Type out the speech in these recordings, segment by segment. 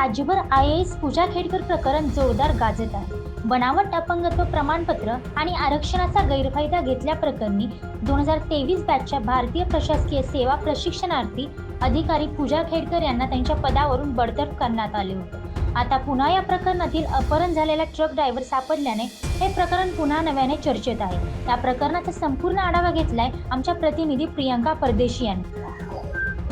राज्यभर I S पूजा खेडकर प्रकरण जोरदार गाजत आहे. बनावट अपंगत्व प्रमाणपत्र आणि आरक्षणाचा गैरफायदा घेतल्याप्रकरणी दोन हजार तेवीस बॅचच्या भारतीय प्रशासकीय सेवा प्रशिक्षणार्थी अधिकारी पूजा खेडकर यांना त्यांच्या पदावरून बडतर्फ करण्यात आले होते. आता पुन्हा या प्रकरणातील अपहरण झालेला ट्रक ड्रायव्हर सापडल्याने हे प्रकरण पुन्हा नव्याने चर्चेत आहे. या प्रकरणाचा संपूर्ण आढावा घेतलाय आमच्या प्रतिनिधी प्रियंका परदेशी यांनी.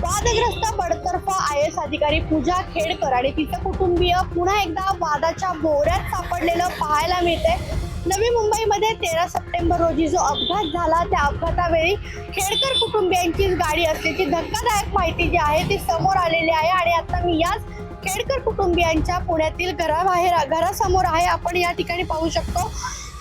वादग्रस्त बडतर्फ आय एस अधिकारी पूजा खेडकर आणि तिचं कुटुंबीय पुन्हा एकदा वादाच्या बोऱ्यात सापडलेलं पाहायला मिळते नवी मुंबईमध्ये तेरा सप्टेंबर रोजी जो अपघात झाला त्या अपघातावेळी खेडकर कुटुंबियांचीच गाडी असल्याची धक्कादायक माहिती जी आहे ती समोर आलेली आहे आणि आता मी याच खेडकर कुटुंबियांच्या पुण्यातील घराबाहेर घरासमोर आहे. आपण या ठिकाणी पाहू शकतो.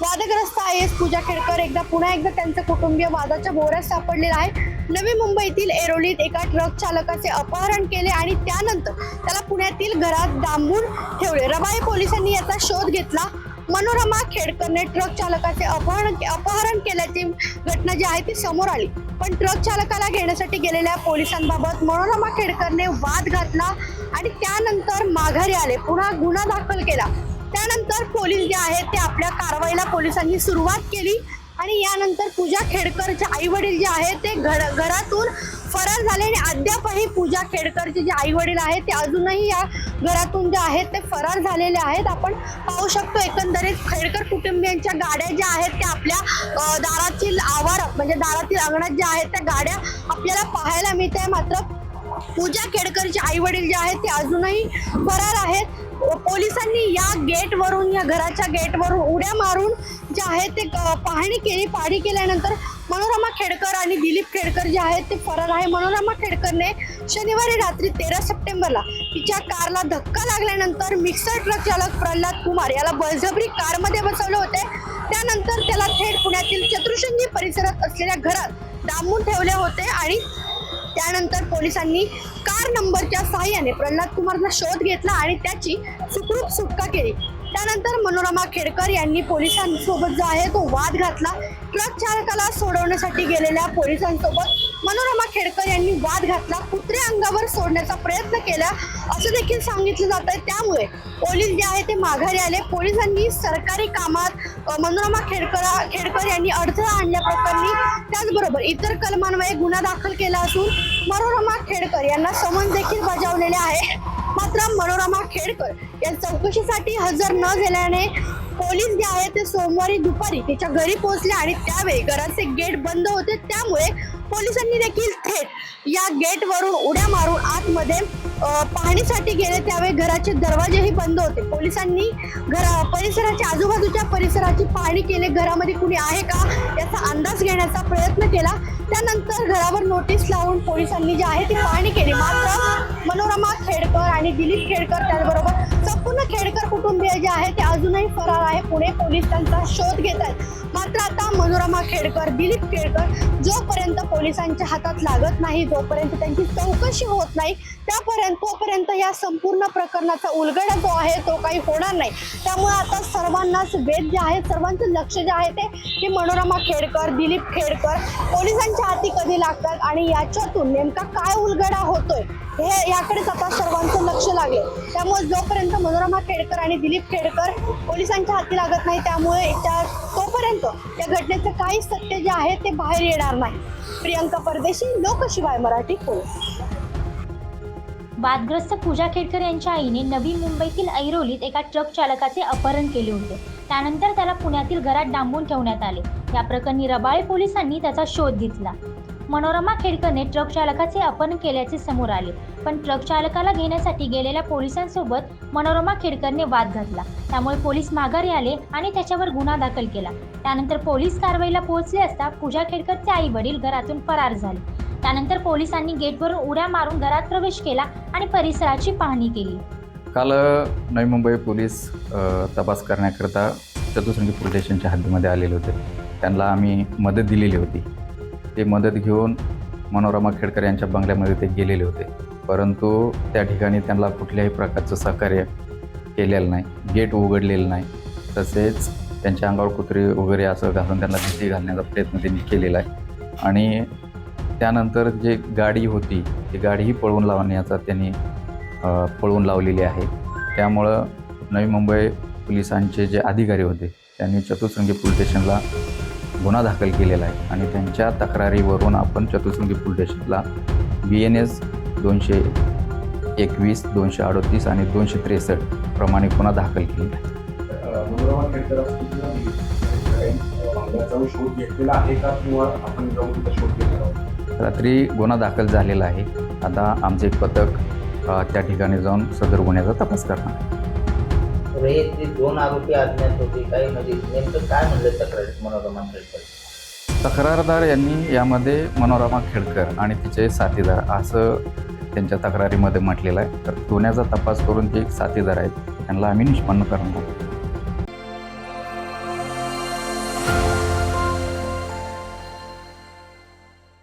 वादग्रस्त आय एस पूजा खेडकर एकदा पुन्हा एकदा त्यांचं कुटुंबीय वादाच्या बोऱ्यात सापडलेलं आहे. नवी मुंबईतील एरोलीत एका ट्रक चालकाचे अपहरण केले आणि त्यानंतर त्याला पुण्यातील घरात डांबून ठेवले. रबाई पोलिसांनी याचा शोध घेतला. मनोरमा खेडकरने ट्रक चालकाचे अपहरण अपहरण केल्याची घटना जी आहे ती समोर आली. पण ट्रक चालकाला घेण्यासाठी गेलेल्या पोलिसांबाबत मनोरमा खेडकरने वाद घातला आणि त्यानंतर माघारी आले. पुन्हा गुन्हा दाखल केला. त्यानंतर पोलीस जे आहेत ते आपल्या कारवाईला पोलिसांनी सुरुवात केली. आणि यानंतर पूजा खेडकरचे आई वडील जे आहेत ते घर घरातून फरार झाले आणि अद्यापही पूजा खेडकरचे जे आई वडील आहेत ते अजूनही या घरातून जे आहेत ते फरार झालेले आहेत. आपण पाहू शकतो एकंदरीत खेडकर कुटुंबियांच्या गाड्या ज्या आहेत त्या आपल्या दारातील आवार म्हणजे दारातील अंगणात ज्या आहेत त्या गाड्या आपल्याला पाहायला मिळत आहे मात्र पूजा खेडकरचे आई वडील जे आहेत ते अजूनही फरार आहेत. पोलिसांनी या गेटवरून या घराच्या गेटवरून उड्या मारून जे आहे ते क- पाहणी केली. पाहणी केल्यानंतर मनोरमा खेडकर आणि दिलीप खेडकर जे आहेत ते फरार आहे. मनोरमा खेडकरने शनिवारी रात्री तेरा सप्टेंबरला तिच्या कारला धक्का लागल्यानंतर मिक्सर ट्रक चालक प्रल्हाद कुमार याला बळजबरी कारमध्ये बसवले होते. त्यानंतर त्याला थेट पुण्यातील चतुर्शृंगी परिसरात असलेल्या घरात डांबून ठेवले होते आणि त्यानंतर पोलिसांनी कार नंबरच्या सहाय्याने प्रल्हाद कुमारचा शोध घेतला आणि त्याची सुखरूप सुटका केली. त्यानंतर मनोरमा खेडकर यांनी पोलिसांसोबत जो आहे तो वाद घातला. ट्रक चालकाला सोडवण्यासाठी गेलेल्या पोलिसांसोबत मनोरमा खेडकर यांनी वाद घातला कुत्रे अंगावर सोडण्याचा प्रयत्न केला असं देखील सांगितलं जात आहे त्यामुळे पोलीस जे आहे ते माघारी आले. पोलिसांनी सरकारी कामात मनोरमा खेडकर खेडकर यांनी अडथळा आणल्याप्रकरणी त्याचबरोबर इतर कलमान्वये गुन्हा दाखल केला असून मनोरमा खेडकर यांना समन देखील बजावलेले आहे. मात्र मनोरमा खेडकर या चौकशीसाठी हजर न झाल्याने पोलीस जे आहे ते सोमवारी दुपारी तिच्या घरी पोहोचले आणि त्यावेळी घराचे गेट बंद होते. त्यामुळे पोलिसांनी देखील थेट या गेटवरून उड्या मारून आतमध्ये पाहणीसाठी गेले. त्यावेळी घराचे दरवाजेही बंद होते. पोलिसांनी घरा परिसराच्या आजूबाजूच्या परिसराची पाहणी केली. घरामध्ये कुणी आहे का याचा अंदाज घेण्याचा प्रयत्न केला. त्यानंतर घरावर नोटीस लावून पोलिसांनी जी आहे ती पाहणी केली. मात्र मनोरमा खेडकर आणि दिलीप खेडकर त्याचबरोबर संपूर्ण खेडकर कुटुंबीय जे आहे ते अजूनही फरार आहे. पुणे पोलीस त्यांचा शोध घेत आहेत. मात्र आता मनोरमा खेडकर दिलीप खेडकर जोपर्यंत पोलिसांच्या हातात लागत नाही जोपर्यंत त्यांची चौकशी होत नाही त्यापर्यंत तोपर्यंत या संपूर्ण प्रकरणाचा उलगडा जो आहे तो काही होणार नाही. त्यामुळे आता सर्वांनाच वेद जे आहे सर्वांचं लक्ष जे आहे ते की मनोरमा खेडकर दिलीप खेडकर पोलिसांच्या हाती कधी लागतात आणि याच्यातून नेमका काय उलगडा होतोय? हे याकडेच आता सर्वांचं लक्ष लागले. त्यामुळे जोपर्यंत मनोरमा खेडकर आणि दिलीप खेडकर पोलिसांच्या हाती लागत नाही त्यामुळे त्या तोपर्यंत या घटनेचं काही सत्य जे आहे ते बाहेर येणार नाही. प्रियंका परदेशी लोकशिवाय मराठी पोलीस वादग्रस्त पूजा खेडकर यांच्या आईने नवी मुंबईतील ऐरोलीत एका ट्रक चालकाचे अपहरण केले होते. त्यानंतर त्याला पुण्यातील घरात डांबून ठेवण्यात आले. या प्रकरणी रबाळे पोलिसांनी त्याचा शोध घेतला. मनोरमा खेडकरने ट्रक चालकाचे अपहरण केल्याचे समोर आले. पण ट्रक चालकाला घेण्यासाठी गेलेल्या पोलिसांसोबत मनोरमा खेडकरने वाद घातला. त्यामुळे पोलीस माघारी आले आणि त्याच्यावर गुन्हा दाखल केला. त्यानंतर पोलीस कारवाईला पोहोचले असता पूजा खेडकरचे आई वडील घरातून फरार झाले. त्यानंतर पोलिसांनी गेटवरून उड्या मारून घरात प्रवेश केला आणि परिसराची पाहणी केली. काल नवी मुंबई पोलीस तपास करण्याकरता चतुसंगी पोलीस स्टेशनच्या हद्दीमध्ये आलेले होते. त्यांना आम्ही मदत दिलेली होती. ते मदत घेऊन मनोरमा खेडकर यांच्या बंगल्यामध्ये ते गेलेले होते. परंतु त्या ठिकाणी त्यांना कुठल्याही प्रकारचं सहकार्य केलेलं नाही. गेट उघडलेलं नाही. तसेच त्यांच्या अंगावर कुत्रे वगैरे असं घालून त्यांना भीती घालण्याचा प्रयत्न त्यांनी केलेला आहे. आणि त्यानंतर जे गाडी होती ती गाडीही पळवून लावण्याचा त्यांनी पळवून लावलेली आहे. त्यामुळं नवी मुंबई पोलिसांचे जे अधिकारी होते त्यांनी चतुसंगी पोलीस स्टेशनला गुन्हा दाखल केलेला आहे आणि त्यांच्या तक्रारीवरून आपण चतुर्सिंगी पोलीस स्टेशनला बी एन एस दोनशे एकवीस दोनशे अडतीस आणि दोनशे त्रेसष्ट प्रमाणे गुन्हा दाखल केलेला आहे. रात्री गुन्हा दाखल झालेला आहे. आता आमचे पथक त्या ठिकाणी जाऊन सदर गुन्ह्याचा तपास करणार आहे. हे ते दोन आरोपी अज्ञात होते काही म्हणजे नेमकं काय म्हणलं तक्रारीत मनोरमा खेळकर तक्रारदार यांनी यामध्ये मनोरमा खेडकर आणि तिचे साथीदार असं त्यांच्या तक्रारीमध्ये म्हटलेलं आहे तर गुन्ह्याचा तपास करून जे एक साथीदार आहेत त्यांना आम्ही निष्पन्न करणार आहोत.